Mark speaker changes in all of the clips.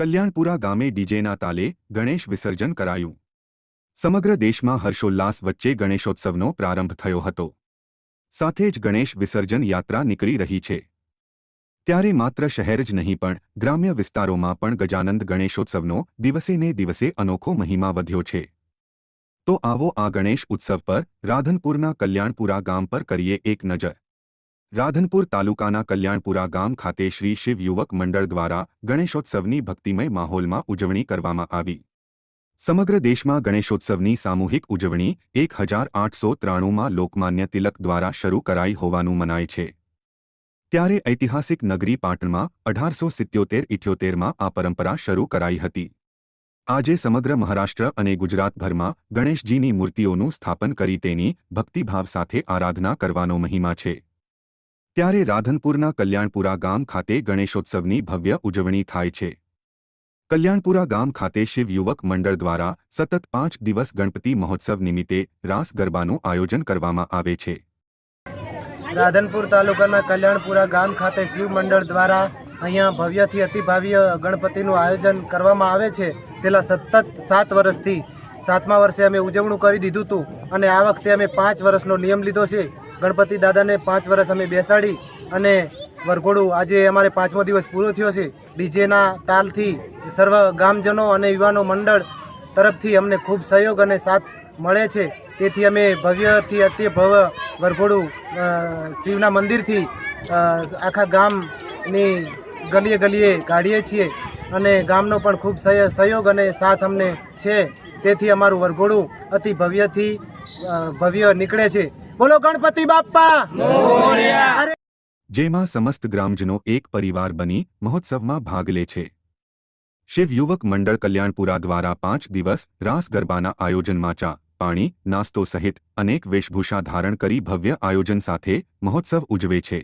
Speaker 1: કલ્યાણપુરા ગામે ડીજેના તાલે ગણેશ વિસર્જન કરાયું. સમગ્ર દેશમાં હર્ષોલ્લાસ વચ્ચે ગણેશોત્સવનો પ્રારંભ થયો હતો. સાથે જ ગણેશ વિસર્જન યાત્રા નીકળી રહી છે. ત્યારે માત્ર શહેર જ નહીં પણ ગ્રામ્ય વિસ્તારોમાં પણ ગજાનંદ ગણેશોત્સવનો દિવસે ને દિવસે અનોખો મહિમા વધ્યો છે. તો આવો આ ગણેશ ઉત્સવ પર રાધનપુરના કલ્યાણપુરા ગામ પર કરીએ એક નજર. રાધનપુર તાલુકાના કલ્યાણપુરા ગામ ખાતે શ્રી શિવ યુવક મંડળ દ્વારા ગણેશોત્સવની ભક્તિમય માહોલમાં ઉજવણી કરવામાં આવી. સમગ્ર દેશમાં ગણેશોત્સવની સામૂહિક ઉજવણી એક હજાર આઠસો ત્રાણુંમાં લોકમાન્ય તિલક દ્વારા શરૂ કરાઈ હોવાનું મનાય છે. ત્યારે ઐતિહાસિક નગરી પાટણમાં અઢારસો સિત્યોતેર ઇઠ્યોતેરમાં આ પરંપરા શરૂ કરાઈ હતી. આજે સમગ્ર મહારાષ્ટ્ર અને ગુજરાતભરમાં ગણેશજીની મૂર્તિઓનું સ્થાપન કરી તેની ભક્તિભાવ સાથે આરાધના કરવાનો મહિમા છે. ત્યારે રાધનપુરના કલ્યાણપુરા ગામ ખાતે ગણેશોત્સવની ભવ્ય ઉજવણી થાય છે. કલ્યાણપુરા ગામ ખાતે શિવ યુવક મંડળ દ્વારા સતત પાંચ દિવસ ગણપતિ મહોત્સવ નિમિત્તે રાસ ગરબાનું આયોજન કરવામાં આવે છે.
Speaker 2: રાધનપુર તાલુકાના કલ્યાણપુરા ગામ ખાતે શિવ મંડળ દ્વારા અહીંયા ભવ્યથી અતિ ભવ્ય ગણપતિનું આયોજન કરવામાં આવે છે. છેલ્લા સતત સાત વર્ષથી સાતમા વર્ષે અમે ઉજવણું કરી દીધું હતું અને આ વખતે અમે પાંચ વર્ષનો નિયમ લીધો છે. ગણપતિ દાદાને પાંચ વર્ષ અમે બેસાડી અને વરઘોડું આજે અમારે પાંચમો દિવસ પૂરો થયો છે. ડીજેના તાલથી સર્વ ગામજનો અને યુવાનો મંડળ તરફથી અમને ખૂબ સહયોગ અને સાથ મળે છે. તેથી અમે ભવ્યથી અતિ ભવ્ય વરઘોડું શિવના મંદિરથી આખા ગામની ગલીએ ગલીએ કાઢીએ છીએ અને ગામનો પણ ખૂબ સહય- સહયોગ અને સાથ અમને છે. તેથી અમારું વરઘોડું અતિ ભવ્યથી ભવ્ય નીકળે છે. બોલો ગણપતિ બાપ્પા!
Speaker 1: જેમાં સમસ્ત ગ્રામજનો એક પરિવાર બની મહોત્સવમાં ભાગ લે છે. શિવ યુવક મંડળ કલ્યાણપુરા દ્વારા પાંચ દિવસ રાસ ગરબાના આયોજનમાં ચા પાણી નાસ્તો સહિત અનેક વેશભૂષા ધારણ કરી ભવ્ય આયોજન સાથે મહોત્સવ ઉજવે છે.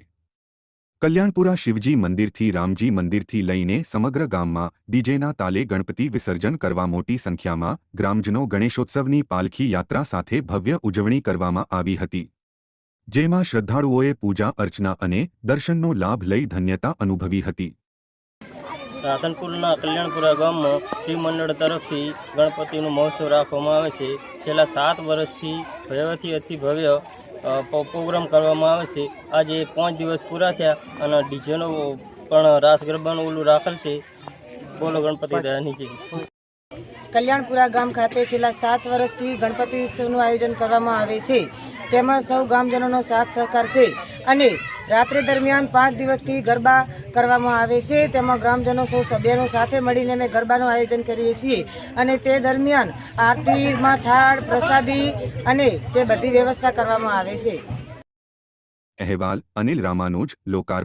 Speaker 1: કલ્યાણપુરા શિવજી મંદિરથી રામજી મંદિરથી લઈને સમગ્ર ગામમાં ડીજેના તાલે ગણપતિ વિસર્જન કરવા મોટી સંખ્યામાં ગ્રામજનો ગણેશોત્સવની પાલખી યાત્રા સાથે ભવ્ય ઉજવણી કરવામાં આવી હતી. જેમાં શ્રદ્ધાળુઓએ પૂજા અર્ચના અને દર્શનનો લાભ લઈ ધન્યતા અનુભવી હતી.
Speaker 3: રાધનપુરના કલ્યાણપુરા ગામમાં શિવ તરફથી ગણપતિનું મહોત્સવ રાખવામાં આવે છે. છેલ્લા સાત વર્ષથી ભવ્યથી અતિ ભવ્ય પ્રોગ્રામ કરવામાં આવે છે. આજે પાંચ દિવસ પૂરા થયા અને ડીજેનો પણ રાસ ગરબાનું ઓલું રાખેલ છે. બોલો ગણપતિ દાદાની છે
Speaker 4: કલ્યાણપુરા ગામ ખાતે છેલ્લા સાત વર્ષથી ગણપતિ ઉત્સવનું આયોજન કરવામાં આવે છે. તેમાં સૌ ગામજનોનો સાથ સહકાર છે અને રાત્રે દરમિયાન પાંચ દિવસથી ગરબા કરવામાં આવે છે. તેમાં ગ્રામજનો સૌ સભ્યનો સાથે મળીને અમે ગરબાનું આયોજન કરીએ છીએ. અને તે દરમિયાન આરતીમાં થાળ, પ્રસાદી અને તે બધી વ્યવસ્થા કરવામાં આવે છે.
Speaker 1: અહેવાલ અનિલ રામાનુજ, લોકાર્પણ.